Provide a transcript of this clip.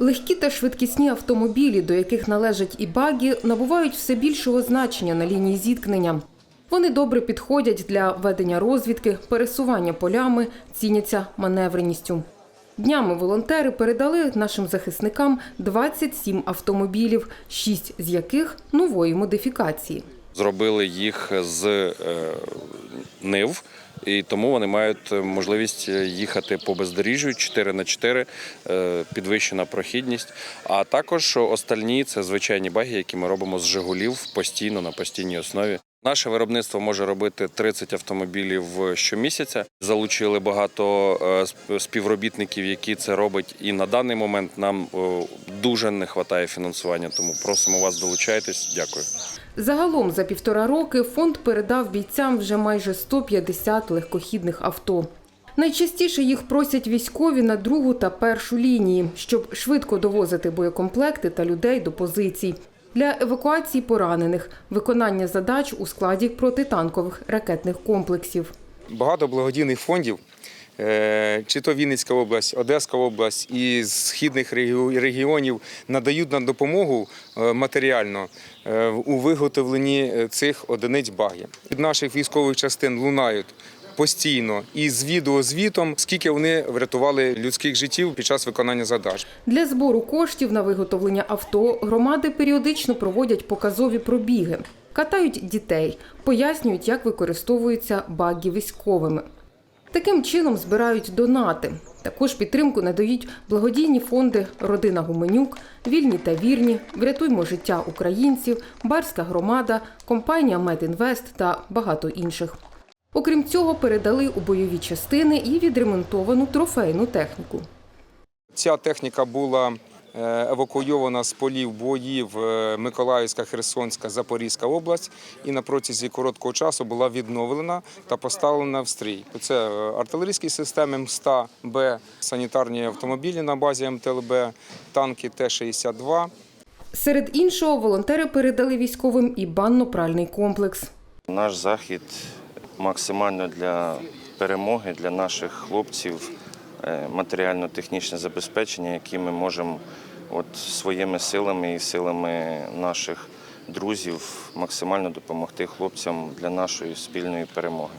Легкі та швидкісні автомобілі, до яких належать і багі, набувають все більшого значення на лінії зіткнення. Вони добре підходять для ведення розвідки, пересування полями, ціняться маневреністю. Днями волонтери передали нашим захисникам 27 автомобілів, 6 з яких нової модифікації. Зробили їх з е, нив, і тому вони мають можливість їхати по бездоріжжю 4 на 4 е, підвищена прохідність. А також остальні це звичайні баги, які ми робимо з Жигулів постійно на постійній основі. Наше виробництво може робити 30 автомобілів щомісяця. Залучили багато е, співробітників, які це роблять. І на даний момент нам е, дуже не вистачає фінансування. Тому просимо вас долучайтесь. Дякую. Загалом за півтора роки фонд передав бійцям вже майже 150 легкохідних авто. Найчастіше їх просять військові на другу та першу лінії, щоб швидко довозити боєкомплекти та людей до позицій. Для евакуації поранених, виконання задач у складі протитанкових ракетних комплексів. багато благодійних фондів, чи то Вінницька область, Одеська область і з східних регіо- регіонів надають нам допомогу е, матеріально е, у виготовленні е, цих одиниць багів. Від наших військових частин лунають. Постійно і з відеозвітом, скільки вони врятували людських життів під час виконання задач. Для збору коштів на виготовлення авто громади періодично проводять показові пробіги, катають дітей, пояснюють, як використовуються баги військовими. Таким чином збирають донати. Також підтримку надають благодійні фонди Родина Гуменюк, Вільні та вірні, Врятуймо життя українців, Барська громада, компанія Медінвест та багато інших. Окрім цього, передали у бойові частини і відремонтовану трофейну техніку. Ця техніка була евакуйована з полів боїв е, Миколаївська, Херсонська, Запорізька область і на протязі короткого часу була відновлена та поставлена в стрій. Це е, артилерійські системи МСТА Б, санітарні автомобілі на базі МТЛБ, танки Т-62. Серед іншого, волонтери передали військовим і банно-пральний комплекс. Наш захід максимально для перемоги для наших хлопців, е, матеріально-технічне забезпечення, які ми можемо от своїми силами і силами наших друзів максимально допомогти хлопцям для нашої спільної перемоги.